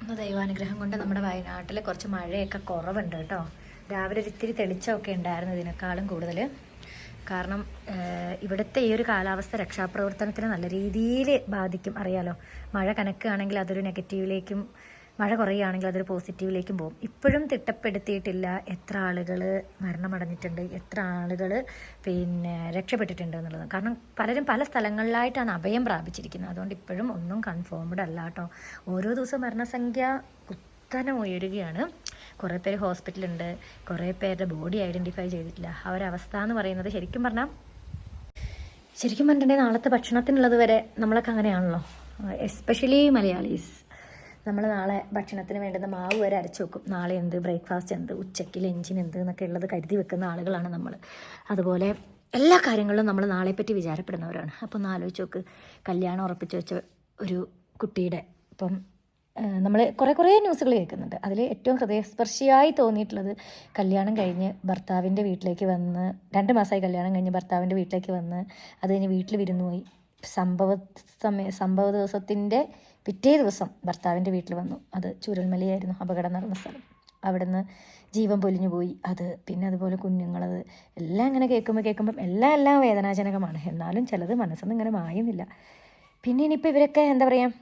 അപ്പോൾ ദൈവാനുഗ്രഹം കൊണ്ട് നമ്മുടെ വയനാട്ടിൽ കുറച്ച് മഴയൊക്കെ കുറവുണ്ട് കേട്ടോ. രാവിലെ ഒരു ഇത്തിരി തെളിച്ചമൊക്കെ ഉണ്ടായിരുന്നു ഇതിനേക്കാളും കൂടുതൽ. കാരണം ഇവിടുത്തെ ഈ ഒരു കാലാവസ്ഥ രക്ഷാപ്രവർത്തനത്തിന് നല്ല രീതിയിൽ ബാധിക്കും അറിയാലോ. മഴ കനക്കുകയാണെങ്കിൽ അതൊരു നെഗറ്റീവിലേക്കും മഴ കുറയുകയാണെങ്കിൽ അതൊരു പോസിറ്റീവിലേക്കും പോകും. ഇപ്പോഴും തിട്ടപ്പെടുത്തിയിട്ടില്ല എത്ര ആളുകൾ മരണമടഞ്ഞിട്ടുണ്ട് എത്ര ആളുകൾ പിന്നെ രക്ഷപ്പെട്ടിട്ടുണ്ട് എന്നുള്ളത്. കാരണം പലരും പല സ്ഥലങ്ങളിലായിട്ടാണ് അഭയം പ്രാപിച്ചിരിക്കുന്നത്. അതുകൊണ്ട് ഇപ്പോഴും ഒന്നും കൺഫേംഡ് അല്ല കേട്ടോ. ഓരോ ദിവസവും മരണസംഖ്യ കുത്തനെ ഉയരുകയാണ്. കുറേ പേര് ഹോസ്പിറ്റലുണ്ട് കുറേ പേരുടെ ബോഡി ഐഡന്റിഫൈ ചെയ്തിട്ടില്ല. അവരവസ്ഥ എന്ന് പറയുന്നത് ശരിക്കും പറഞ്ഞാൽ ശരിക്കും പറഞ്ഞിട്ടുണ്ടെങ്കിൽ നാളത്തെ ഭക്ഷണത്തിനുള്ളത് വരെ നമ്മളൊക്കെ അങ്ങനെയാണല്ലോ. എസ്പെഷ്യലി മലയാളീസ്. നമ്മൾ നാളെ ഭക്ഷണത്തിന് വേണ്ടുന്ന മാവ് വരെ അരച്ചു വെക്കും. നാളെ എന്ത് ബ്രേക്ക്ഫാസ്റ്റ് എന്ത് ഉച്ചയ്ക്ക് ലഞ്ചിന് എന്ത് എന്നൊക്കെ ഉള്ളത് കരുതി വെക്കുന്ന ആളുകളാണ് നമ്മൾ അതുപോലെ എല്ലാ കാര്യങ്ങളും നമ്മൾ നാളെ പറ്റി വിചാരപ്പെടുന്നവരാണ്. അപ്പോൾ ഒന്ന് ആലോചിച്ച് നോക്ക്. കല്യാണം ഉറപ്പിച്ച് വെച്ച ഒരു കുട്ടിയുടെ ഇപ്പം നമ്മൾ കുറേ കുറേ ന്യൂസുകൾ കേൾക്കുന്നുണ്ട്. അതിൽ ഏറ്റവും ഹൃദയസ്പർശിയായി തോന്നിയിട്ടുള്ളത് കല്യാണം കഴിഞ്ഞ് ഭർത്താവിന്റെ വീട്ടിലേക്ക് വന്ന് രണ്ട് മാസമായി കല്യാണം കഴിഞ്ഞ് ഭർത്താവിന്റെ വീട്ടിലേക്ക് വന്ന് അത് കഴിഞ്ഞ് വീട്ടിൽ വിരുന്നു പോയി. സംഭവ സമയ സംഭവ ദിവസത്തിന്റെ പിറ്റേ ദിവസം ഭർത്താവിന്റെ വീട്ടിൽ വന്നു. അത് ചുരൽമലയായിരുന്നു അപകടം നടന്ന സ്ഥലം. അവിടുന്ന് ജീവൻ പൊലിഞ്ഞു പോയി. അത് പിന്നെ അതുപോലെ കുഞ്ഞുങ്ങളത് എല്ലാം ഇങ്ങനെ കേൾക്കുമ്പോൾ കേൾക്കുമ്പം എല്ലാം എല്ലാം വേദനാജനകമാണ്. എന്നാലും ചിലത് മനസ്സൊന്നും ഇങ്ങനെ മായുന്നില്ല. പിന്നെ ഇനിയിപ്പോൾ ഇവരൊക്കെ എന്താ പറയുക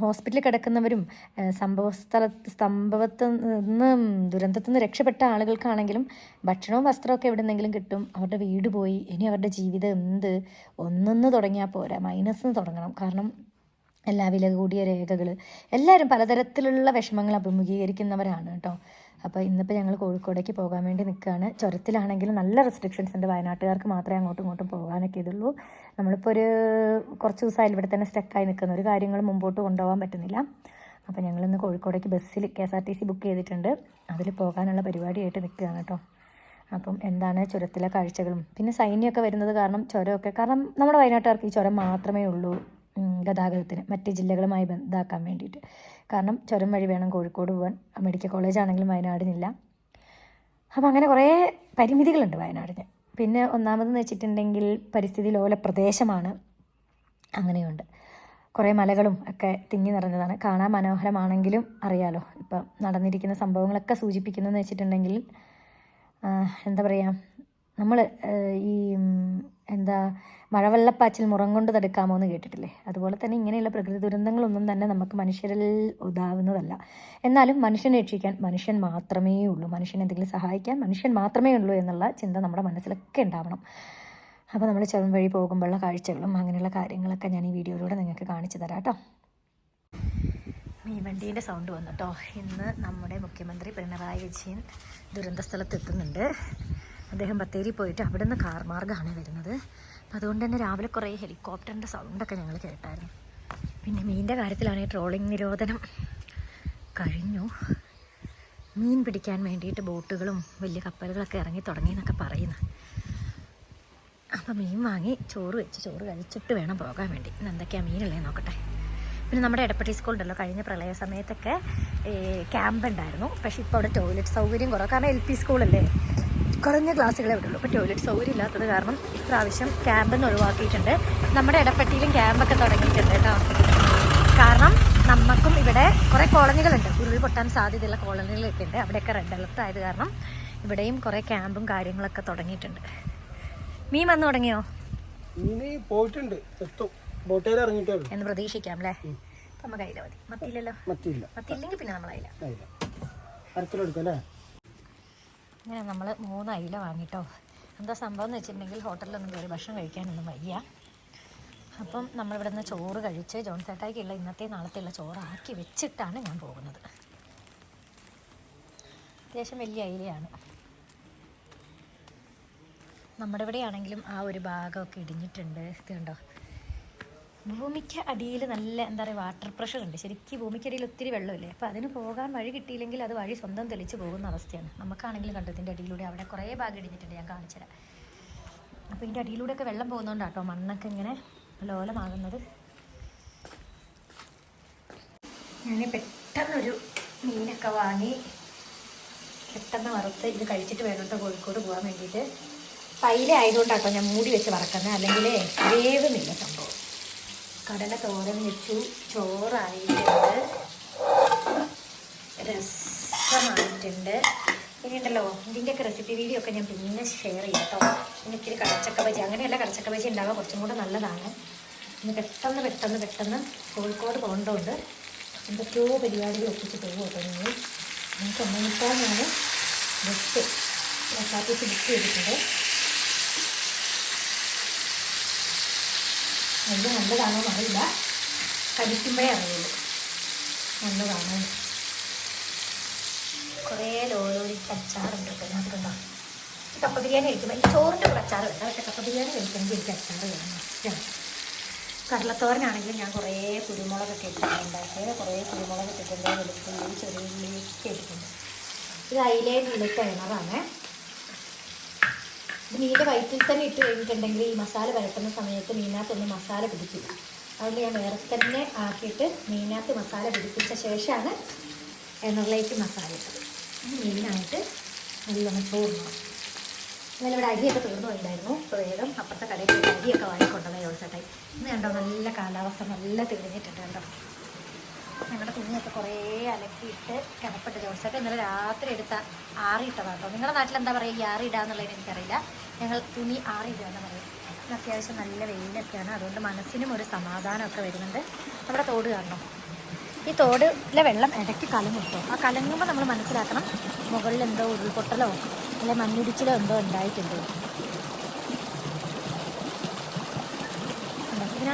ഹോസ്പിറ്റലിൽ കിടക്കുന്നവരും സംഭവ സ്ഥല സംഭവത്തിൽ നിന്ന് ദുരന്തത്തിൽ നിന്ന് രക്ഷപ്പെട്ട ആളുകൾക്കാണെങ്കിലും ഭക്ഷണവും വസ്ത്രമൊക്കെ എവിടെ നിന്നെങ്കിലും കിട്ടും. അവരുടെ വീട് പോയി. ഇനി അവരുടെ ജീവിതം എന്ത്? ഒന്നൊന്ന് തുടങ്ങിയാൽ പോരാ. മൈനസ് തുടങ്ങണം. കാരണം എല്ലാ വില കൂടിയ രേഖകൾ എല്ലാവരും പലതരത്തിലുള്ള വിഷമങ്ങൾ അഭിമുഖീകരിക്കുന്നവരാണ് കേട്ടോ. അപ്പോൾ ഇന്നിപ്പോൾ ഞങ്ങൾ കോഴിക്കോടേക്ക് പോകാൻ വേണ്ടി നിൽക്കുകയാണ് ചുരത്തിലാണെങ്കിൽ നല്ല റെസ്ട്രിക്ഷൻസ് ഉണ്ട്. വയനാട്ടുകാർക്ക് മാത്രമേ അങ്ങോട്ടും ഇങ്ങോട്ടും പോകാനൊക്കെ ഇതുള്ളൂ. നമ്മളിപ്പോൾ ഒരു കുറച്ച് ദിവസമായി ഇവിടെ തന്നെ സ്റ്റക്കായി നിൽക്കുന്ന ഒരു കാര്യങ്ങൾ മുമ്പോട്ട് കൊണ്ടുപോകാൻ പറ്റുന്നില്ല. അപ്പോൾ ഞങ്ങളിന്ന് കോഴിക്കോടേക്ക് ബസ്സിൽ K S R T C book ചെയ്തിട്ടുണ്ട്. അതിൽ പോകാനുള്ള പരിപാടിയായിട്ട് നിൽക്കുകയാണ് കേട്ടോ അപ്പം എന്താണ് ചുരത്തിലെ കാഴ്ചകളും? പിന്നെ സൈന്യമൊക്കെ വരുന്നത് കാരണം ചുരമൊക്കെ കാരണം നമ്മുടെ വയനാട്ടുകാർക്ക് ഈ ചുരം മാത്രമേ ഉള്ളൂ. ഗതാഗതത്തിന് മറ്റ് ജില്ലകളുമായി ബന്ധാക്കാൻ വേണ്ടിയിട്ട്. കാരണം ചുരം വഴി വേണം കോഴിക്കോട് പോകാൻ മെഡിക്കൽ കോളേജ് ആണെങ്കിലും വയനാടിനില്ല. അപ്പം അങ്ങനെ കുറേ പരിമിതികളുണ്ട് വയനാടിന്. പിന്നെ ഒന്നാമതെന്ന് വെച്ചിട്ടുണ്ടെങ്കിൽ പരിസ്ഥിതി ലോല പ്രദേശമാണ് അങ്ങനെയുണ്ട്. കുറേ മലകളും ഒക്കെ തിങ്ങി നിറഞ്ഞതാണ്. കാണാൻ മനോഹരമാണെങ്കിലും അറിയാലോ. ഇപ്പം നടന്നിരിക്കുന്ന സംഭവങ്ങളൊക്കെ സൂചിപ്പിക്കുന്നതെന്ന് വെച്ചിട്ടുണ്ടെങ്കിൽ എന്താ പറയുക നമ്മൾ ഈ എന്താ മഴവെള്ളപ്പാച്ചിൽ മുറം കൊണ്ട് തടുക്കാമോ എന്ന് കേട്ടിട്ടില്ലേ? അതുപോലെ തന്നെ ഇങ്ങനെയുള്ള പ്രകൃതി ദുരന്തങ്ങളൊന്നും തന്നെ നമുക്ക് മനുഷ്യരിൽ ഉതാവുന്നതല്ല എന്നാലും മനുഷ്യനെ രക്ഷിക്കാൻ മനുഷ്യൻ മാത്രമേ ഉള്ളൂ. മനുഷ്യനെ എന്തെങ്കിലും സഹായിക്കാൻ മനുഷ്യൻ മാത്രമേ ഉള്ളൂ എന്നുള്ള ചിന്ത നമ്മുടെ മനസ്സിലൊക്കെ ഉണ്ടാവണം. അപ്പോൾ നമ്മൾ ചെറു വഴി പോകുമ്പോഴുള്ള കാഴ്ചകളും അങ്ങനെയുള്ള കാര്യങ്ങളൊക്കെ ഞാൻ ഈ വീഡിയോയിലൂടെ നിങ്ങൾക്ക് കാണിച്ചു തരാം കേട്ടോ. മീൻവണ്ടീന്റെ സൗണ്ട് വന്നു കേട്ടോ. ഇന്ന് നമ്മുടെ മുഖ്യമന്ത്രി പിണറായി വിജയൻ ദുരന്ത സ്ഥലത്ത് എത്തുന്നുണ്ട്. അദ്ദേഹം ബത്തേരി പോയിട്ട് അവിടെ നിന്ന് കാർ മാർഗമാണ് വരുന്നത്. അപ്പം അതുകൊണ്ട് തന്നെ രാവിലെ കുറേ ഹെലികോപ്റ്ററിന്റെ സൗണ്ടൊക്കെ ഞങ്ങൾ കേട്ടായിരുന്നു. പിന്നെ മീനിന്റെ കാര്യത്തിലാണെങ്കിൽ ട്രോളിംഗ് നിരോധനം. കഴിഞ്ഞു. മീൻ പിടിക്കാൻ വേണ്ടിയിട്ട് ബോട്ടുകളും വലിയ കപ്പലുകളൊക്കെ ഇറങ്ങി തുടങ്ങി എന്നൊക്കെ പറയുന്നു. അപ്പം മീൻ വാങ്ങി ചോറ് വെച്ച് ചോറ് കഴിച്ചിട്ട് വേണം പോകാൻ വേണ്ടി. ഇന്ന് എന്തൊക്കെയാണ് മീനുള്ളത് നോക്കട്ടെ. പിന്നെ നമ്മുടെ എടപ്പള്ളി സ്കൂളുണ്ടല്ലോ കഴിഞ്ഞ പ്രളയ സമയത്തൊക്കെ ക്യാമ്പ് ഉണ്ടായിരുന്നു. പക്ഷേ ഇപ്പോൾ അവിടെ ടോയ്ലറ്റ് സൗകര്യം കുറവ്. കാരണം എൽ പി സ്കൂളല്ലേ കുറഞ്ഞ ക്ലാസ്സുകളെ വിടുള്ളൂ ഇപ്പോൾ ടോയ്ലറ്റ് സൗകര്യം ഇല്ലാത്തത് കാരണം ഇപ്രാവശ്യം ക്യാമ്പെന്ന് ഒഴിവാക്കിയിട്ടുണ്ട്. നമ്മുടെ ഇടപ്പെട്ടിയിലും ക്യാമ്പൊക്കെ തുടങ്ങിയിട്ടുണ്ട് കേട്ടോ. കാരണം നമുക്കും ഇവിടെ കുറേ കോളനികളുണ്ട്. ഉരുൾ പൊട്ടാൻ സാധ്യതയുള്ള കോളനികളൊക്കെ ഉണ്ട്. അവിടെയൊക്കെ റെഡ് അലർട്ട് ആയത് കാരണം ഇവിടെയും കുറേ ക്യാമ്പും കാര്യങ്ങളൊക്കെ തുടങ്ങിയിട്ടുണ്ട്. മീൻ വന്നു തുടങ്ങിയോ? പോയിട്ടുണ്ട്. ബോട്ടേൽ ഇറങ്ങിയിട്ടേ എന്ന് പ്രതീക്ഷിക്കാം അല്ലേ നമുക്ക് അതില മതി. മത്തിയില്ലല്ലോ? മത്തിയില്ല. മത്തിയില്ലെങ്കിൽ പിന്നെ അരക്കിലെടുക്കും അല്ലേ? ഇങ്ങനെ നമ്മൾ മൂന്ന് അയില വാങ്ങിട്ടോ. എന്താ സംഭവം എന്ന് വെച്ചിട്ടുണ്ടെങ്കിൽ ഹോട്ടലിലൊന്നും കയറി ഭക്ഷണം കഴിക്കാനൊന്നും വയ്യ. അപ്പം നമ്മളിവിടെ നിന്ന് ചോറ് കഴിച്ച് ജോൺ ചേട്ടായിക്കുള്ള ഇന്നത്തെ നാളത്തെയുള്ള ചോറാക്കി വെച്ചിട്ടാണ് ഞാൻ പോകുന്നത്. അത്യാവശ്യം വലിയ അയിലയാണ്. നമ്മുടെ ഇവിടെയാണെങ്കിലും ആ ഒരു ഭാഗമൊക്കെ ഇടിഞ്ഞിട്ടുണ്ട്. ഇത് കണ്ടോ? ഭൂമിക്ക് അടിയിൽ നല്ല എന്താ പറയുക വാട്ടർ പ്രഷർ ഉണ്ട്. ശരിക്കും ഭൂമിക്കടിയിൽ ഒത്തിരി വെള്ളമില്ലേ? അപ്പോൾ അതിന് പോകാൻ വഴി കിട്ടിയില്ലെങ്കിൽ അത് വഴി സ്വന്തം തെളിച്ച് പോകുന്ന അവസ്ഥയാണ്. നമുക്കാണെങ്കിലും കണ്ടു ഇതിന്റെ അടിയിലൂടെ അവിടെ കുറേ ഭാഗം ഇടിഞ്ഞിട്ടുണ്ട് ഞാൻ കാണിച്ചുതരാം അപ്പോൾ ഇതിന്റെ അടിയിലൂടെയൊക്കെ വെള്ളം പോകുന്നതുകൊണ്ടാട്ടോ മണ്ണൊക്കെ ഇങ്ങനെ ലോലമാകുന്നത്. ഞാൻ പെട്ടെന്നൊരു മീനൊക്കെ വാങ്ങി പെട്ടെന്ന് വറുത്ത് ഇത് കഴിച്ചിട്ട് വേണം കേട്ടോ കോഴിക്കോട് പോകാൻ വേണ്ടിയിട്ട്. പൈല ആയതുകൊണ്ടാട്ടോ ഞാൻ മൂടി വെച്ച് വറക്കുന്നത്. അല്ലെങ്കിൽ വേവുന്നില്ല സംഭവം. കടല തോരൻ വെച്ചു. ചോറായിട്ടുണ്ട്. രസമായിട്ടുണ്ട്. ഇനിയുണ്ടല്ലോ ഇതിന്റെയൊക്കെ റെസിപ്പി വീഡിയോ ഒക്കെ ഞാൻ പിന്നെ ഷെയർ ചെയ്യാം കേട്ടോ ഇനി ഇത്തിരി കടച്ചക്ക ബജി അങ്ങനെയല്ല കടച്ചക്ക ബജി ഉണ്ടാവുക കുറച്ചും കൂടെ നല്ലതാണ്. ഇന്ന് പെട്ടെന്ന് പെട്ടെന്ന് പെട്ടെന്ന് കോഴിക്കോട് പോകേണ്ടതുകൊണ്ട് എന്തൊക്കെയോ പരിപാടികൾ ഒപ്പിച്ച് പോകും കേട്ടോ നിങ്ങൾ നമുക്ക് ഒന്നേക്കാൾ ഞാൻ ബസ് കസാത്തി ഫിക്സ് ചെയ്തിട്ടുണ്ട് വലിയ നല്ലതാണോ അറിയില്ല കഴിക്കുമ്പോഴേ അറിയുള്ളൂ. നല്ലതാണ്? കുറേ ലോലോലിക്ക് അച്ചാറുണ്ട് ഈ കപ്പ ബിരിയാണി കഴിക്കുമ്പോൾ ഈ ചോറിന്റെ കൂടെ അച്ചാർ വേണ്ട പക്ഷേ കപ്പ ബിരിയാണി കഴിക്കുമ്പോൾ എനിക്ക് അച്ചാർ വേണം. കടലത്തോരനാണെങ്കിലും ഞാൻ കുറേ കുരുമുളകൊക്കെ ഇട്ടിട്ടുണ്ട്. ഉണ്ടാക്കിയത് കുറേ കുരുമുളക് ഇട്ടിട്ടുണ്ട്. വെളുത്തുള്ളി ചെറിയ ഉള്ളി ഒക്കെ ഇട്ടിട്ടുണ്ട്. ഇത് അതിലേക്ക് ഇത് മീന്റെ വയറ്റിൽ തന്നെ ഇട്ട് കഴിഞ്ഞിട്ടുണ്ടെങ്കിൽ ഈ മസാല വരട്ടുന്ന സമയത്ത് മീനകത്തൊന്നും മസാല പിടിക്കില്ല. അതുകൊണ്ട് ഞാൻ വേറെ തന്നെ ആക്കിയിട്ട് മീനകത്ത് മസാല പിടിപ്പിച്ച ശേഷമാണ് എണ്ണറിലേക്ക് മസാല ഇട്ടത്. മീനായിട്ട് നല്ലോണം തോന്നുന്നു ഇന്നലെ ഇവിടെ അരിയൊക്കെ തീർന്നു പോയിട്ടുണ്ടായിരുന്നു. വേഗം അപ്പുറത്തെ കടയിൽ അരിയൊക്കെ വാങ്ങിക്കൊണ്ടുവന്ന ജോസേട്ടായി ഇന്ന് കണ്ടോ നല്ല കാലാവസ്ഥ നല്ല തെളിഞ്ഞിട്ടുണ്ട് കണ്ടോ ഞങ്ങളുടെ തുണിയൊക്കെ കുറേ അലക്കിയിട്ട് കിടപ്പുണ്ട് ദിവസമൊക്കെ ഇന്നലെ രാത്രി എടുത്ത ആറിയിട്ടതാണ് കേട്ടോ നിങ്ങളുടെ നാട്ടിൽ എന്താ പറയുക? ഈ ആറിയിടാന്നുള്ളതിന് എനിക്കറിയില്ല. ഞങ്ങൾ തുണി ആറിയിടാന്ന് പറയും. അത്യാവശ്യം നല്ല വെയിലൊക്കെയാണ്. അതുകൊണ്ട് മനസ്സിനും ഒരു സമാധാനമൊക്കെ വരുന്നുണ്ട്. നമ്മുടെ തോട് കാണണം. ഈ തോടിലെ വെള്ളം ഇടയ്ക്ക് കലങ്ങും കേട്ടോ ആ കലങ്ങുമ്പോൾ നമ്മൾ മനസ്സിലാക്കണം മുകളിൽ എന്തോ ഉരുൾപൊട്ടലോ അല്ലെങ്കിൽ മണ്ണിടിച്ചിലോ എന്തോ ഉണ്ടായിട്ടുണ്ട്.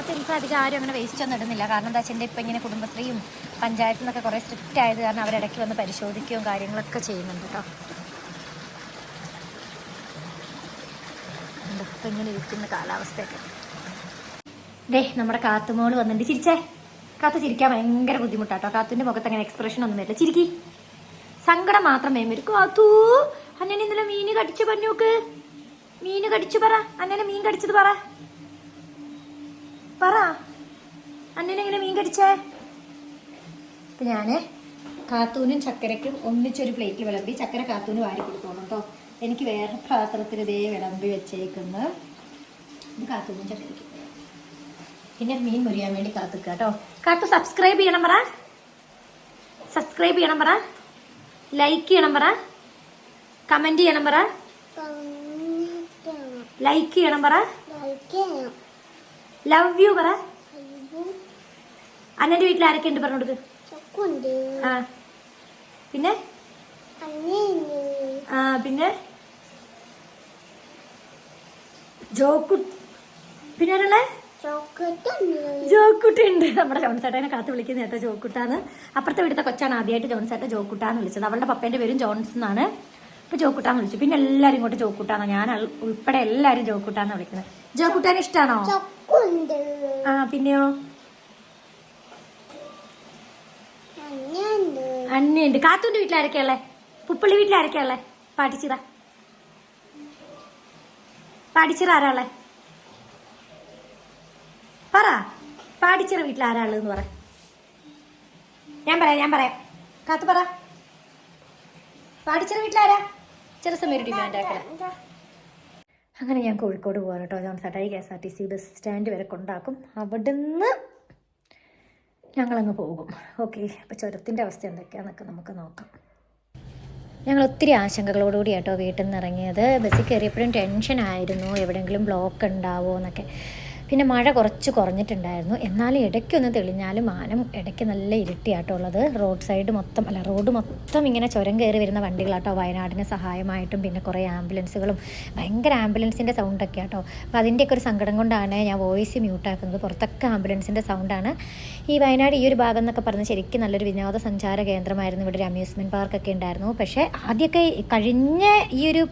ഉണ്ടോ? ഇതിനകത്ത് എനിക്ക് അധികം ആരും അങ്ങനെ വേസ്റ്റ് ഒന്നും ഇടുന്നില്ല. കാരണം എന്താ വെച്ചാൽ ഇപ്പം ഇങ്ങനെ കുടുംബശ്രീയും പഞ്ചായത്തിൽ നിന്നൊക്കെ കുറേ സ്ട്രിക്റ്റ് ആയത് കാരണം അവരിടയ്ക്ക് വന്ന് പരിശോധിക്കുകയും കാര്യങ്ങളൊക്കെ ചെയ്യുന്നുണ്ട് കേട്ടോ ഇങ്ങനെ ഇരിക്കുന്ന കാലാവസ്ഥയൊക്കെ. ദേ നമ്മുടെ കാത്തുമോൾ വന്നിട്ട് ചിരിച്ചേ. കാത്തു ചിരിക്കാൻ ഭയങ്കര ബുദ്ധിമുട്ടാട്ടോ കാത്തിന്റെ മുഖത്ത് അങ്ങനെ എക്സ്പ്രഷൻ ഒന്നും വരില്ല. ചിരിക്കി. സങ്കടം മാത്രം മേമിരിക്കും കാത്തു അന്നനെ ഇന്നലെ മീന് കടിച്ചു പറഞ്ഞോക്ക് മീന് കടിച്ചു പറ. അന്നനെ മീൻ കടിച്ചത് പറ. പറ. അന്നനെങ്ങനെ മീൻ കടിച്ചേ? അപ്പൊ ഞാൻ കാത്തൂനും ചക്കരയ്ക്കും ഒന്നിച്ചൊരു പ്ലേറ്റിൽ വിളമ്പി ചക്കര കാത്തൂന് വാരി കൊടുത്തോണം കേട്ടോ എനിക്ക് വേറെ പാത്രത്തിൽ ഇതേ വിളമ്പി വെച്ചേക്കുന്നു. ഇത് കാത്തൂനും ചക്കരയ്ക്കും. പിന്നെ മീൻ മുറിയാൻ വേണ്ടി കാത്തുക്ക കേട്ടോ കാത്തു സബ്സ്ക്രൈബ് ചെയ്യണം പറ. സബ്സ്ക്രൈബ് ചെയ്യണം പറ. ലൈക്ക് ചെയ്യണം പറ. കമന്റ് ചെയ്യണം പറ. ലൈക്ക് ചെയ്യണം. പറ. ലവ് യു പറ. അന്നന്റെ വീട്ടിൽ ആരൊക്കെ ഉണ്ട് പറഞ്ഞു കൊടുക്ക്. ആ. പിന്നെ? ആ പിന്നെ? ജോക്കു പിന്നെ ജോക്കുട്ടി ഉണ്ട് നമ്മുടെ ജോൺസേട്ടനെ കാത്ത് വിളിക്കുന്ന കേട്ടോ ജോക്കുട്ടാന്ന്. അപ്പുറത്തെ വീടത്തെ കൊച്ചാണ് ആദ്യമായിട്ട് ജോൺസേട്ട ജോക്കുട്ടാന്ന് വിളിച്ചത്. അവളുടെ പപ്പേന്റെ പേരും ജോൺസ് എന്നാണ്. ഇപ്പൊ ജോക്കുട്ടാന്ന് വിളിച്ചു. പിന്നെ എല്ലാരും ഇങ്ങോട്ട് ജോക്കുട്ടാന്ന്. ഞാൻ ഉൾപ്പെടെ എല്ലാരും ജോക്കുട്ടാന്ന് വിളിക്കുന്നത്. ജോക്കുട്ടാൻ ഇഷ്ടാണോ? ചക്കുണ്ട് ആ പിന്നെയോ? അന്നയുണ്ട് കാത്തൂന്റെ വീട്ടിലാരൊക്കെയല്ലേ പുപ്പള്ളി വീട്ടിലാരൊക്കെയല്ലേ പാടിച്ചിറ പാടിച്ചിറ ആരാളെ പറ. പാടിച്ചിറ വീട്ടിൽ ആരാളെന്ന് പറ. ഞാൻ പറയാം ഞാൻ പറയാം. കാത്തു പറ. പാടിച്ചിറ വീട്ടിലാരാ? ചില സമയം ഒരു ഡിമാൻഡ് ആക്കല. അങ്ങനെ ഞാൻ കോഴിക്കോട് പോകാൻ കേട്ടോ. ജോൺസാട്ടായി K S R T C bus stand വരെ കൊണ്ടാക്കും. അവിടുന്ന് ഞങ്ങളങ്ങ് പോകും. ഓക്കെ അപ്പോൾ ചുരത്തിന്റെ അവസ്ഥ എന്തൊക്കെയാണെന്നൊക്കെ നമുക്ക് നോക്കാം. ഞങ്ങൾ ഒത്തിരി ആശങ്കകളോടുകൂടി കേട്ടോ വീട്ടിൽ നിന്ന് ഇറങ്ങിയത്. ബസ്സിൽ കയറിയപ്പോഴും ടെൻഷനായിരുന്നു എവിടെയെങ്കിലും ബ്ലോക്ക് ഉണ്ടാവോ എന്നൊക്കെ. പിന്നെ മഴ കുറച്ച് കുറഞ്ഞിട്ടുണ്ടായിരുന്നു. എന്നാലും ഇടയ്ക്കൊന്ന് തെളിഞ്ഞാലും മാനം ഇടയ്ക്ക് നല്ല ഇരുട്ടിയാട്ടോ റോഡ് സൈഡ് മൊത്തം അല്ല റോഡ് മൊത്തം ഇങ്ങനെ ചുരം കയറി വരുന്ന വണ്ടികളാട്ടോ വയനാടിന് സഹായമായിട്ടും പിന്നെ കുറേ ആംബുലൻസുകളും. ഭയങ്കര ആംബുലൻസിന്റെ സൗണ്ടൊക്കെ ആട്ടോ അപ്പോൾ അതിന്റെയൊക്കെ ഒരു സങ്കടം കൊണ്ടാണ് ഞാൻ വോയിസ് മ്യൂട്ടാക്കുന്നത് പുറത്തൊക്കെ ആംബുലൻസിന്റെ സൗണ്ടാണ് ഈ വയനാട് ഈ ഒരു ഭാഗം എന്നൊക്കെ പറഞ്ഞ് ശരിക്കും നല്ലൊരു വിനോദസഞ്ചാര കേന്ദ്രമായിരുന്നു. ഇവിടെ ഒരു അമ്യൂസ്മെന്റ് പാർക്കൊക്കെ ഉണ്ടായിരുന്നു. പക്ഷേ ആദ്യമൊക്കെ കഴിഞ്ഞ ഈ ഒരു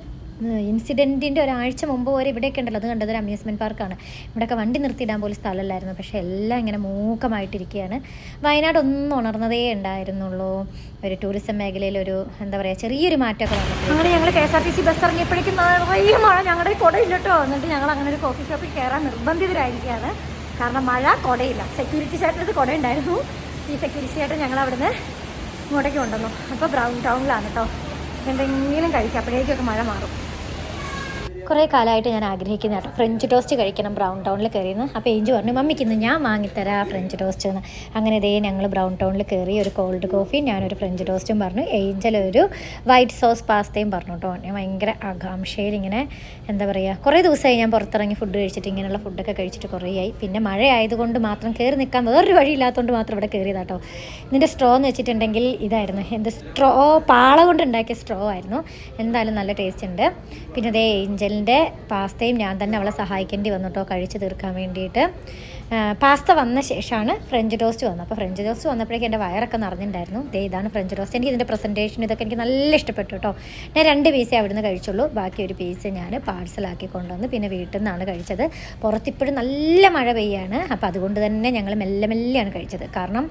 ഇൻസിഡന്റിന്റെ ഒരാഴ്ച മുമ്പ് വരെ ഇവിടെയൊക്കെ ഉണ്ടല്ലോ. അത് കണ്ടത് ഒരു അമ്യൂസ്മെന്റ് പാർക്കാണ് ഇവിടെയൊക്കെ വണ്ടി നിർത്തിയിടാൻ പോലും സ്ഥലമല്ലായിരുന്നു. പക്ഷേ എല്ലാം ഇങ്ങനെ മൂക്കമായിട്ടിരിക്കുകയാണ്. വയനാട് ഒന്നും ഉണർന്നതേ ഉണ്ടായിരുന്നുള്ളൂ. ഒരു ടൂറിസം മേഖലയിൽ ഒരു എന്താ പറയുക ചെറിയൊരു മാറ്റമൊക്കെ വന്നിട്ടുണ്ട്. അങ്ങനെ ഞങ്ങൾ K S R T C bus ഇറങ്ങിയപ്പോഴേക്കും നിറയെ മഴ. ഞങ്ങളുടെ കുടയില്ല എന്നിട്ട് ഞങ്ങൾ അങ്ങനെ ഒരു കോഫി ഷോപ്പിൽ കയറാൻ നിർബന്ധിതരായിരിക്കുകയാണ്. കാരണം മഴ കുടയില്ല. സെക്യൂരിറ്റി ചേട്ടന്റെ കുട ഉണ്ടായിരുന്നു ഈ സെക്യൂരിറ്റി ചേട്ടൻ ഞങ്ങൾ അവിടുന്ന് ഇങ്ങോട്ടേക്ക് കൊണ്ടുവന്നു. അപ്പോൾ ബ്രൗൺ ടൗണിലാണ് കേട്ടോ. എന്തെങ്കിലും കഴിക്കാം. അപ്പോഴേക്കൊക്കെ മഴ മാറും. കുറേ കാലമായിട്ട് ഞാൻ ആഗ്രഹിക്കുന്ന കേട്ടോ. ഫ്രഞ്ച് ടോസ്റ്റ് കഴിക്കണം ബ്രൗൺ ടൗണിൽ കയറിയെന്ന്. അപ്പോൾ എഞ്ചു പറഞ്ഞു മമ്മിക്ക് ഇന്ന് ഞാൻ വാങ്ങിത്തരാം ഫ്രഞ്ച് ടോസ്റ്റ് എന്ന് അങ്ങനെ ഇതേ ഞങ്ങൾ ബ്രൗൺ ടൗണിൽ കയറി ഒരു കോൾഡ് കോഫി ഞാനൊരു ഫ്രഞ്ച് ടോസ്റ്റും പറഞ്ഞു. ഏഞ്ചൽ ഒരു വൈറ്റ് സോസ് പാസ്തയും പറഞ്ഞു കേട്ടോ. ഞാൻ ഭയങ്കര ആകാംക്ഷയിൽ ഇങ്ങനെ എന്താ പറയുക കുറേ ദിവസമായി ഞാൻ പുറത്തിറങ്ങി ഫുഡ് കഴിച്ചിട്ട് ഇങ്ങനെയുള്ള ഫുഡൊക്കെ കഴിച്ചിട്ട് കുറേ ആയി. പിന്നെ മഴ ആയതുകൊണ്ട് മാത്രം കയറി നിൽക്കാൻ വേറൊരു വഴിയില്ലാത്തതുകൊണ്ട് മാത്രം ഇവിടെ കയറിയതാട്ടോ ഇതിന്റെ സ്ട്രോ എന്ന് വെച്ചിട്ടുണ്ടെങ്കിൽ ഇതായിരുന്നു. എന്ത് സ്ട്രോ പാള കൊണ്ട് ഉണ്ടാക്കിയ സ്ട്രോ ആയിരുന്നു. എന്തായാലും നല്ല ടേസ്റ്റ് ഉണ്ട്. പിന്നെ അതേ ഏഞ്ചലിന്റെ പാസ്തയും ഞാൻ തന്നെ അവളെ സഹായിക്കേണ്ടി വന്നു കേട്ടോ കഴിച്ച് തീർക്കാൻ വേണ്ടിയിട്ട്. പാസ്ത വന്ന ശേഷമാണ് ഫ്രഞ്ച് ടോസ്റ്റ് വന്നത്. അപ്പോൾ ഫ്രഞ്ച് ടോസ്റ്റ് വന്നപ്പോഴേക്കും എന്റെ വയറൊക്കെ നിറഞ്ഞിട്ടുണ്ടായിരുന്നു. ദേ ഇതാണ് ഫ്രഞ്ച് ടോസ്റ്റ്. എനിക്ക് ഇതിന്റെ പ്രസന്റേഷൻ ഇതൊക്കെ എനിക്ക് നല്ല ഇഷ്ടപ്പെട്ടു കേട്ടോ. ഞാൻ രണ്ട് പീസേ അവിടുന്ന് കഴിച്ചുള്ളൂ. ബാക്കി ഒരു പീസ് ഞാൻ പാഴ്സലാക്കി കൊണ്ടുവന്ന് പിന്നെ വീട്ടിൽ നിന്നാണ് കഴിച്ചത്. പുറത്തിപ്പോഴും നല്ല മഴ പെയ്യാണ്. അപ്പോൾ അതുകൊണ്ട് തന്നെ ഞങ്ങൾ മെല്ലെ മെല്ലെയാണ് കഴിച്ചത്. കാരണം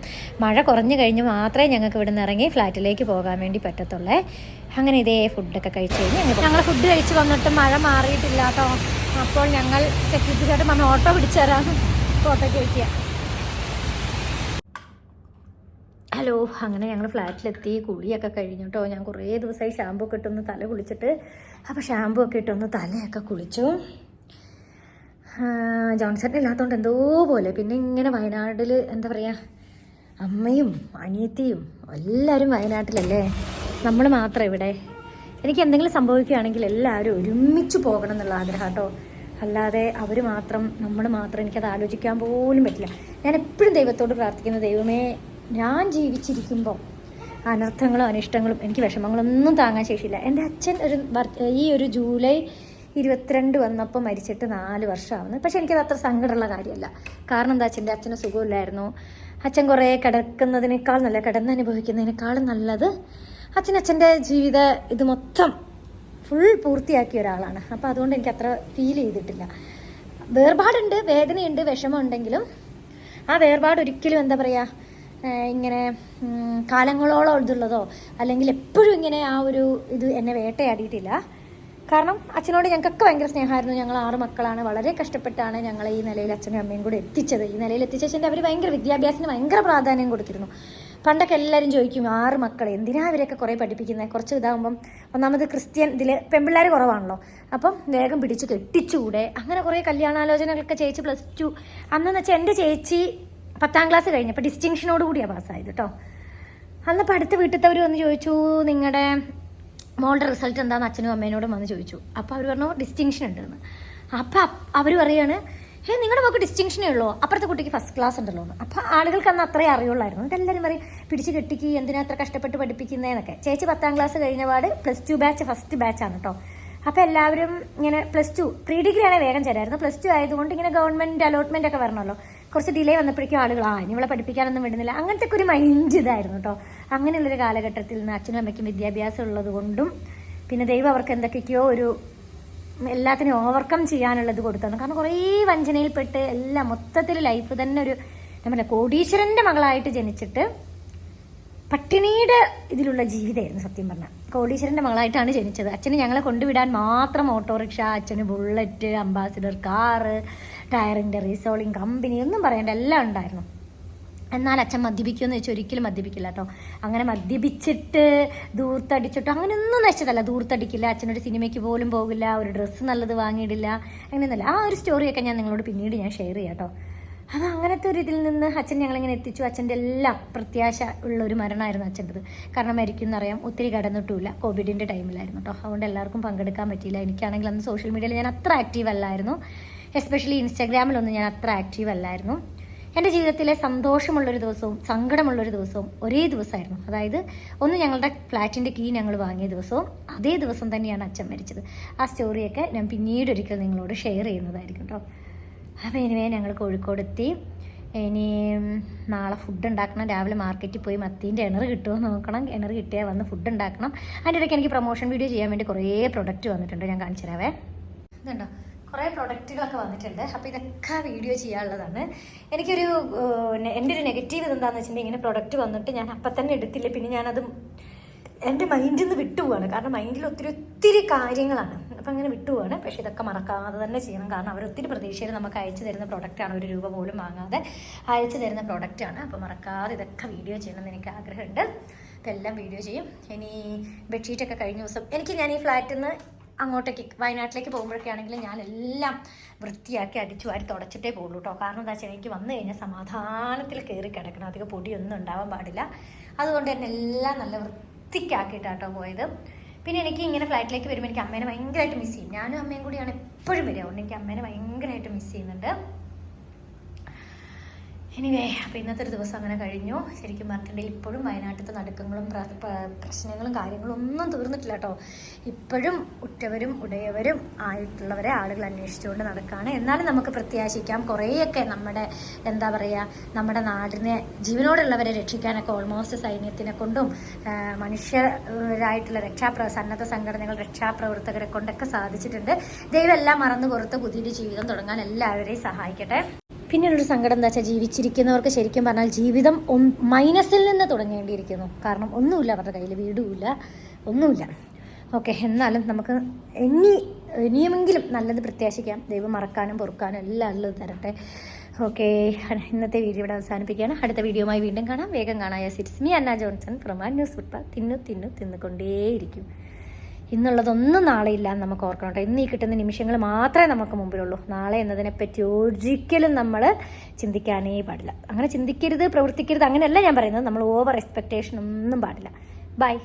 മഴ കുറഞ്ഞു കഴിഞ്ഞ് മാത്രമേ ഞങ്ങൾക്ക് ഇവിടെ നിന്ന് ഇറങ്ങി ഫ്ലാറ്റിലേക്ക് പോകാൻ വേണ്ടി പറ്റത്തുള്ളേ. അങ്ങനെ ഇതേ ഫുഡൊക്കെ കഴിച്ച് കഴിഞ്ഞ് ഞങ്ങൾ ഫുഡ് കഴിച്ച് വന്നിട്ട് മഴ മാറിയിട്ടില്ല അപ്പോൾ ഞങ്ങൾ സെക്യൂരിറ്റി ചേട്ടൻ പറഞ്ഞ ഓട്ടോ പിടിച്ചു തരാം. ഫോട്ടോയ്ക്ക് വയ്ക്കുക ഹലോ അങ്ങനെ ഞങ്ങൾ ഫ്ലാറ്റിലെത്തി. കുളിയൊക്കെ കഴിഞ്ഞു കേട്ടോ ഞാൻ കുറേ ദിവസമായി ഷാമ്പു ഒക്കെ ഇട്ടൊന്ന് തല കുളിച്ചിട്ട്. അപ്പോൾ ഷാമ്പു ഒക്കെ ഇട്ടൊന്ന് തലയൊക്കെ കുളിച്ചു. ജോൺസൺ ഇല്ലാത്തതുകൊണ്ട് എന്തോ പോലെ. പിന്നെ ഇങ്ങനെ വയനാട്ടിൽ എന്താ പറയുക അമ്മയും അനിയത്തിയും എല്ലാവരും വയനാട്ടിലല്ലേ? നമ്മൾ മാത്രം ഇവിടെ. എനിക്ക് എന്തെങ്കിലും സംഭവിക്കുകയാണെങ്കിൽ എല്ലാവരും ഒരുമിച്ച് പോകണം എന്നുള്ള ആഗ്രഹം കേട്ടോ. അല്ലാതെ അവർ മാത്രം നമ്മൾ മാത്രം എനിക്കത് ആലോചിക്കാൻ പോലും പറ്റില്ല. ഞാൻ എപ്പോഴും ദൈവത്തോട് പ്രാർത്ഥിക്കുന്ന ദൈവമേ ഞാൻ ജീവിച്ചിരിക്കുമ്പോൾ അനർത്ഥങ്ങളും അനിഷ്ടങ്ങളും എനിക്ക് വിഷമങ്ങളൊന്നും താങ്ങാൻ ശേഷിയില്ല. എന്റെ അച്ഛൻ ഒരു ഈ ഒരു ജൂലൈ ഇരുപത്തിരണ്ട് വന്നപ്പോൾ മരിച്ചിട്ട് നാല് വർഷമാവുന്നു. പക്ഷെ എനിക്കത് അത്ര സങ്കടമുള്ള കാര്യമല്ല. കാരണം എന്താ അച്ഛന്റെ അച്ഛന് സുഖമില്ലായിരുന്നു. അച്ഛൻ കുറേ കിടക്കുന്നതിനേക്കാൾ നല്ല കിടന്നനുഭവിക്കുന്നതിനേക്കാളും നല്ലത് അച്ഛൻ അച്ഛന്റെ ജീവിത ഇത് മൊത്തം ഫുൾ പൂർത്തിയാക്കിയ ഒരാളാണ്. അപ്പോൾ അതുകൊണ്ട് എനിക്ക് അത്ര ഫീൽ ചെയ്തിട്ടില്ല. വേർപാടുണ്ട് വേദനയുണ്ട് വിഷമമുണ്ടെങ്കിലും ആ വേർപാട് ഒരിക്കലും എന്താ പറയുക ഇങ്ങനെ കാലങ്ങളോളം ഇതുള്ളതോ അല്ലെങ്കിൽ എപ്പോഴും ഇങ്ങനെ ആ ഒരു ഇത് എന്നെ വേട്ടയാടിയിട്ടില്ല. കാരണം അച്ഛനോട് ഞങ്ങൾക്കൊക്കെ ഭയങ്കര സ്നേഹമായിരുന്നു. ഞങ്ങൾ ആറ് മക്കളാണ്. വളരെ കഷ്ടപ്പെട്ടാണ് ഞങ്ങൾ ഈ നിലയിൽ അച്ഛനും അമ്മയും കൂടെ എത്തിച്ചത്. ഈ നിലയിൽ എത്തിച്ചതിന്റെ അവർ ഭയങ്കര വിദ്യാഭ്യാസത്തിന് ഭയങ്കര പ്രാധാന്യം കൊടുത്തിരുന്നു. പണ്ടൊക്കെ എല്ലാവരും ചോദിക്കും ആറ് മക്കളെ എന്തിനാ അവരൊക്കെ കുറേ പഠിപ്പിക്കുന്നത് കുറച്ച് ഇതാകുമ്പം ഒന്നാമത് ക്രിസ്ത്യൻ ഇതിൽ പെൺപിള്ളേർ കുറവാണല്ലോ. അപ്പം വേഗം പിടിച്ച് കെട്ടിച്ചുകൂടെ അങ്ങനെ കുറേ കല്യാണാലോചനകളൊക്കെ ചേച്ചി പ്ലസ് ടു അന്നെന്ന് വെച്ചാൽ എന്റെ ചേച്ചി പത്താം ക്ലാസ് കഴിഞ്ഞപ്പോൾ ഡിസ്റ്റിങ്ഷനോട് കൂടിയാണ് പാസ്സായത് കേട്ടോ അന്നപ്പോൾ അടുത്ത വീട്ടിലത്തവർ വന്ന് ചോദിച്ചു നിങ്ങളുടെ മോളുടെ റിസൾട്ട് എന്താണെന്ന് അച്ഛനും അമ്മേനോടും വന്ന് ചോദിച്ചു. അപ്പോൾ അവർ പറഞ്ഞു ഡിസ്റ്റിങ്ഷൻ ഉണ്ടെന്ന്. അപ്പോൾ അവർ പറയാണ് ഏ നിങ്ങളുടെ മോക്ക് ഡിസ്റ്റിങ്ഷനേ ഉള്ളൂ. അപ്പുറത്തെ കുട്ടിക്ക് ഫസ്റ്റ് ക്ലാസ് ഉണ്ടല്ലോ അപ്പോൾ ആളുകൾക്ക് അന്ന് അത്രേ അറിയുള്ളായിരുന്നു. ഇതെല്ലാവരും പറയും പിടിച്ച് കെട്ടിക്ക് എന്തിനാ അത്ര കഷ്ടപ്പെട്ട് പഠിപ്പിക്കുന്നതെന്നൊക്കെ ചേച്ചി പത്താം ക്ലാസ് കഴിഞ്ഞ പാട് പ്ലസ് ടു ബാച്ച് ഫസ്റ്റ് ബാച്ചാണ് കേട്ടോ അപ്പോൾ എല്ലാവരും ഇങ്ങനെ പ്ലസ് ടു പ്രീ ഡിഗ്രി ആണെങ്കിൽ വേഗം ചേരായിരുന്നു. പ്ലസ് ടു ആയതുകൊണ്ട് ഇങ്ങനെ ഗവൺമെന്റ് അലോട്ട്മെന്റ് ഒക്കെ വരണമല്ലോ കുറച്ച് ഡിലേ വന്നപ്പോഴേക്കും ആളുകൾ ആ ഇനി പഠിപ്പിക്കാനൊന്നും വിടുന്നില്ല. അങ്ങനത്തെ ഒരു മൈൻഡ് ഇതായിരുന്നു കേട്ടോ അങ്ങനെയുള്ളൊരു കാലഘട്ടത്തിൽ നിന്ന് അച്ഛനും അമ്മയ്ക്കും വിദ്യാഭ്യാസം ഉള്ളത് കൊണ്ടും പിന്നെ ദൈവം അവർക്ക് എന്തൊക്കെയൊക്കെയോ ഒരു എല്ലാത്തിനും ഓവർകം ചെയ്യാനുള്ളത് കൊടുത്തു കാരണം കുറേ വഞ്ചനയിൽപ്പെട്ട് എല്ലാം മൊത്തത്തിൽ ലൈഫ് തന്നെ ഒരു നമ്മുടെ കോടീശ്വരന്റെ മകളായിട്ട് ജനിച്ചിട്ട് പട്ടിണിയുടെ ഇതിലുള്ള ജീവിതമായിരുന്നു സത്യം പറഞ്ഞാൽ കോടീശ്വരന്റെ മകളായിട്ടാണ് ജനിച്ചത്. അച്ഛന് ഞങ്ങളെ കൊണ്ടുവിടാൻ മാത്രം ഓട്ടോറിക്ഷ അച്ഛന് ബുള്ളറ്റ് അംബാസിഡർ കാറ് ടയറിന്റെ റീസോളിങ് കമ്പനി ഒന്നും പറയണ്ട എല്ലാം ഉണ്ടായിരുന്നു. എന്നാൽ അച്ഛൻ മദ്യപിക്കുമെന്ന് വെച്ചാൽ ഒരിക്കലും മദ്യപിക്കില്ല കേട്ടോ അങ്ങനെ മദ്യപിച്ചിട്ട് ദൂർത്തടിച്ചിട്ടോ അങ്ങനെയൊന്നും നശിച്ചതല്ല. ദൂർത്തടിക്കില്ല അച്ഛനൊരു സിനിമയ്ക്ക് പോലും പോകില്ല ഒരു ഡ്രസ്സ് നല്ലത് വാങ്ങിയിടില്ല അങ്ങനെയൊന്നുമില്ല. ആ ഒരു സ്റ്റോറിയൊക്കെ ഞാൻ നിങ്ങളോട് പിന്നീട് ഞാൻ ഷെയർ ചെയ്യാം കേട്ടോ അപ്പോൾ അങ്ങനത്തെ ഒരു ഇതിൽ നിന്ന് അച്ഛൻ ഞങ്ങളിങ്ങനെ എത്തിച്ചു. അച്ഛന്റെ എല്ലാം പ്രത്യാശ ഉള്ള ഒരു മരണമായിരുന്നു അച്ഛന്റെത്. കാരണം മരിക്കും എന്നറിയാം ഒത്തിരി കടന്നിട്ടുമില്ല കോവിഡിന്റെ ടൈമിലായിരുന്നു കേട്ടോ അതുകൊണ്ട് എല്ലാവർക്കും പങ്കെടുക്കാൻ പറ്റിയില്ല. എനിക്കാണെങ്കിൽ അന്ന് സോഷ്യൽ മീഡിയയിൽ ഞാൻ അത്ര ആക്റ്റീവ് അല്ലായിരുന്നു. എസ്പെഷ്യലി ഇൻസ്റ്റാഗ്രാമിലൊന്നും ഞാൻ അത്ര ആക്റ്റീവ് അല്ലായിരുന്നു. എന്റെ ജീവിതത്തിലെ സന്തോഷമുള്ളൊരു ദിവസവും സങ്കടമുള്ളൊരു ദിവസവും ഒരേ ദിവസമായിരുന്നു. അതായത് ഒന്ന് ഞങ്ങളുടെ ഫ്ലാറ്റിന്റെ കീ ഞങ്ങൾ വാങ്ങിയ ദിവസവും അതേ ദിവസം തന്നെയാണ് അച്ഛൻ മരിച്ചത്. ആ സ്റ്റോറിയൊക്കെ ഞാൻ പിന്നീട് ഒരിക്കൽ നിങ്ങളോട് ഷെയർ ചെയ്യുന്നതായിരിക്കും കേട്ടോ. അപ്പോൾ ഇനിമേ ഞങ്ങൾ കോഴിക്കോട് എത്തി. ഇനി നാളെ ഫുഡ് ഉണ്ടാക്കണം. രാവിലെ മാർക്കറ്റിൽ പോയി മത്തീന്റെ എണർ കിട്ടുമോ നോക്കണം. എണർ കിട്ടിയാൽ വന്ന് ഫുഡ് ഉണ്ടാക്കണം. അതിന്റെ ഇടയ്ക്ക് എനിക്ക് പ്രൊമോഷൻ വീഡിയോ ചെയ്യാൻ വേണ്ടി കുറേ പ്രൊഡക്റ്റ് വന്നിട്ടുണ്ട്. ഞാൻ കാണിച്ചു തരാവേ. ഇതുണ്ടോ? കുറേ പ്രൊഡക്റ്റുകളൊക്കെ വന്നിട്ടുണ്ട്. അപ്പോൾ ഇതൊക്കെ വീഡിയോ ചെയ്യാനുള്ളതാണ്. എനിക്കൊരു എന്റെ ഒരു നെഗറ്റീവ് എന്താണെന്ന് വെച്ചിട്ടുണ്ടെങ്കിൽ ഇങ്ങനെ പ്രൊഡക്റ്റ് വന്നിട്ട് ഞാൻ അപ്പം തന്നെ എടുത്തില്ല. പിന്നെ ഞാനത് എന്റെ മൈൻഡിൽ നിന്ന് വിട്ടുപോവാണ്. കാരണം മൈൻഡിൽ ഒത്തിരി ഒത്തിരി കാര്യങ്ങളാണ്. അപ്പം അങ്ങനെ വിട്ടുപോവാണ്. പക്ഷേ ഇതൊക്കെ മറക്കാതെ തന്നെ ചെയ്യണം. കാരണം അവർ ഒത്തിരി പ്രതീക്ഷയിൽ നമുക്ക് അയച്ചു തരുന്ന പ്രൊഡക്റ്റാണ് ഒരു രൂപ പോലും വാങ്ങാതെ അയച്ചു തരുന്ന പ്രൊഡക്റ്റാണ് അപ്പോൾ മറക്കാതെ ഇതൊക്കെ വീഡിയോ ചെയ്യണമെന്ന് എനിക്ക് ആഗ്രഹമുണ്ട്. അപ്പോൾ എല്ലാം വീഡിയോ ചെയ്യും. ഇനി ബെഡ്ഷീറ്റൊക്കെ കഴിഞ്ഞ ദിവസം എനിക്ക് ഞാൻ ഈ ഫ്ലാറ്റിൽ നിന്ന് അങ്ങോട്ടേക്ക് വയനാട്ടിലേക്ക് പോകുമ്പോഴൊക്കെ ഞാൻ എല്ലാം വൃത്തിയാക്കി അടിച്ചു വാരി തുടച്ചിട്ടേ പോകുള്ളൂ കേട്ടോ കാരണം എന്താ വെച്ചാൽ എനിക്ക് വന്നു കഴിഞ്ഞാൽ സമാധാനത്തിൽ കയറി കിടക്കണം. അധികം പൊടിയൊന്നും ഉണ്ടാവാൻ പാടില്ല. അതുകൊണ്ട് തന്നെ എല്ലാം നല്ല വൃത്തിക്കാക്കിയിട്ടാട്ടോ പോയത്. പിന്നെ എനിക്ക് ഇങ്ങനെ ഫ്ലൈറ്റിലേക്ക് വരുമ്പോൾ എനിക്ക് അമ്മേനെ ഭയങ്കരമായിട്ട് മിസ് ചെയ്യും. ഞാനും അമ്മയും കൂടിയാണ് എപ്പോഴും വരിക. അതുകൊണ്ട് എനിക്ക് അമ്മേനെ ഭയങ്കരമായിട്ട് മിസ് ചെയ്യുന്നുണ്ട്. എനിവേ അപ്പോൾ ഇന്നത്തെ ഒരു ദിവസം അങ്ങനെ കഴിഞ്ഞു. ശരിക്കും പറഞ്ഞിട്ടുണ്ടെങ്കിൽ ഇപ്പോഴും വയനാട്ടിലത്തെ നടുക്കങ്ങളും പ്രശ്നങ്ങളും കാര്യങ്ങളും ഒന്നും തീർന്നിട്ടില്ല കേട്ടോ. ഇപ്പോഴും ഉറ്റവരും ഉടയവരും ആയിട്ടുള്ളവരെ ആളുകൾ അന്വേഷിച്ചുകൊണ്ട് നടക്കുകയാണ് എന്നാലും നമുക്ക് പ്രത്യാശിക്കാം. കുറേയൊക്കെ നമ്മുടെ എന്താ പറയുക നമ്മുടെ നാടിനെ ജീവനോടുള്ളവരെ രക്ഷിക്കാനൊക്കെ ഓൾമോസ്റ്റ് സൈന്യത്തിനെ കൊണ്ടും മനുഷ്യരായിട്ടുള്ള രക്ഷാപ്ര സന്നദ്ധ സംഘടനകൾ രക്ഷാപ്രവർത്തകരെ കൊണ്ടൊക്കെ സാധിച്ചിട്ടുണ്ട്. ദൈവം എല്ലാം മറന്നു പുറത്ത് പുതിയൊരു ജീവിതം തുടങ്ങാൻ എല്ലാവരെയും സഹായിക്കട്ടെ. പിന്നീടൊരു സങ്കടം എന്താ വെച്ചാൽ ജീവിച്ചിരിക്കുന്നവർക്ക് ശരിക്കും പറഞ്ഞാൽ ജീവിതം മൈനസിൽ നിന്ന് തുടങ്ങേണ്ടിയിരിക്കുന്നു. കാരണം ഒന്നുമില്ല അവരുടെ കയ്യിൽ വീടുമില്ല ഒന്നുമില്ല. ഓക്കെ എന്നാലും നമുക്ക് ഇനി ഇനിയുമെങ്കിലും നല്ലത് പ്രത്യാശിക്കാം. ദൈവം മറക്കാനും പൊറുക്കാനും എല്ലാം ഉള്ളത് തരട്ടെ. ഓക്കെ ഇന്നത്തെ വീഡിയോ ഇവിടെ അവസാനിപ്പിക്കുകയാണ്. അടുത്ത വീഡിയോയുമായി വീണ്ടും കാണാം. വേഗം കാണാം. Yes me Anna Johnson. പ്രമാൻ news ഫുട്ബ തിന്നു തിന്നു തിന്നുകൊണ്ടേയിരിക്കും. ഇന്നുള്ളതൊന്നും നാളെ ഇല്ല എന്ന് നമുക്ക് ഓർക്കണം കേട്ടോ. ഇന്ന് ഈ കിട്ടുന്ന നിമിഷങ്ങൾ മാത്രമേ നമുക്ക് മുമ്പിലുള്ളൂ. നാളെ എന്നതിനെപ്പറ്റി ഒരിക്കലും നമ്മൾ ചിന്തിക്കാനേ പാടില്ല. അങ്ങനെ ചിന്തിക്കരുത് പ്രവർത്തിക്കരുത് അങ്ങനെയല്ല ഞാൻ പറയുന്നത്. നമ്മൾ ഓവർ എക്സ്പെക്റ്റേഷൻ ഒന്നും പാടില്ല. ബൈ